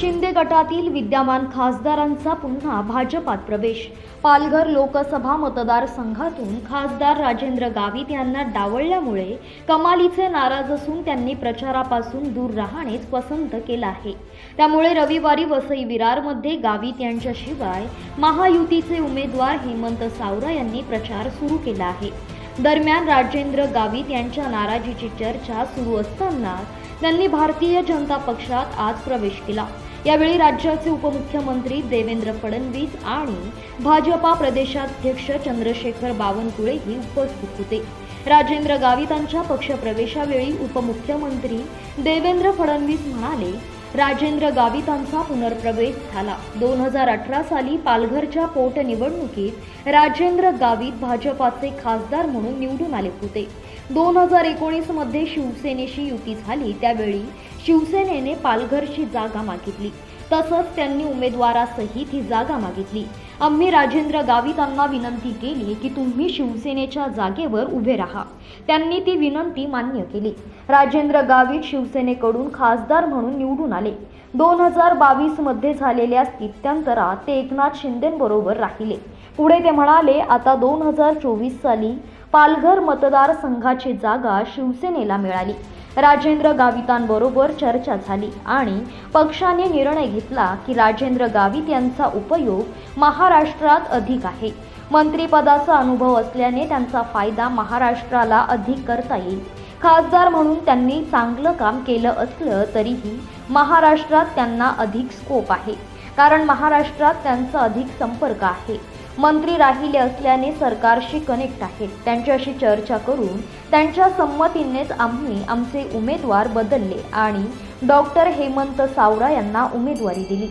शिंदे गटातील विद्यमान खासदारांचा पुन्हा भाजपात प्रवेश. पालघर लोकसभा मतदारसंघातून खासदार राजेंद्र गावित यांना डावळल्यामुळे कमालीचे नाराज असून त्यांनी प्रचारापासून दूर राहणेच पसंत केलं आहे. त्यामुळे रविवारी वसई विरारमध्ये गावित यांच्याशिवाय महायुतीचे उमेदवार हेमंत सावरा यांनी प्रचार सुरू केला आहे. दरम्यान राजेंद्र गावित यांच्या नाराजीची चर्चा सुरू असताना त्यांनी भारतीय जनता पक्षात आज प्रवेश केला. यावेळी राज्याचे उपमुख्यमंत्री देवेंद्र फडणवीस आणि भाजपा प्रदेशाध्यक्ष चंद्रशेखर बावनकुळेही उपस्थित होते. राजेंद्र गावितांच्या पक्षप्रवेशावेळी उपमुख्यमंत्री देवेंद्र फडणवीस म्हणाले राजेंद्र गावितांचा पुनर्प्रवेश झाला. दोन हजार अठरा साली पालघरच्या पोटनिवडणुकीत राजेंद्र गावित भाजपाचे खासदार म्हणून निवडून आले होते. दोन हजार एकोणीसमध्ये शिवसेनेशी युती झाली त्यावेळी शिवसेनेने पालघरची जागा मागितली. तसंच त्यांनी उमेदवारासहित ही जागा मागितली. आम्ही राजेंद्र गावितांना विनंती केली की तुम्ही शिवसेनेच्या जागेवर उभे राहा. त्यांनी ती विनंती मान्य केली. राजेंद्र गावित शिवसेनेकडून खासदार म्हणून निवडून आले. दोन हजार बावीसमध्ये झालेल्या स्थित्यंतरात ते एकनाथ शिंदेबरोबर राहिले. पुढे ते म्हणाले आता दोन हजार चोवीस साली पालघर मतदारसंघाची जागा शिवसेनेला मिळाली. राजेंद्र गावितांबरोबर चर्चा झाली आणि पक्षाने निर्णय घेतला की राजेंद्र गावित यांचा उपयोग महाराष्ट्रात अधिक आहे. मंत्रिपदाचा अनुभव असल्याने त्यांचा फायदा महाराष्ट्राला अधिक करता येईल. खासदार म्हणून त्यांनी चांगलं काम केलं असलं तरीही महाराष्ट्रात त्यांना अधिक स्कोप आहे. कारण महाराष्ट्रात त्यांचा अधिक संपर्क आहे. मंत्री राहिले असल्याने सरकारशी कनेक्ट आहेत त्यांच्याशी चर्चा करून त्यांच्या संमतीनेच आम्ही आमचे उमेदवार बदलले आणि डॉक्टर हेमंत सावरा यांना उमेदवारी दिली.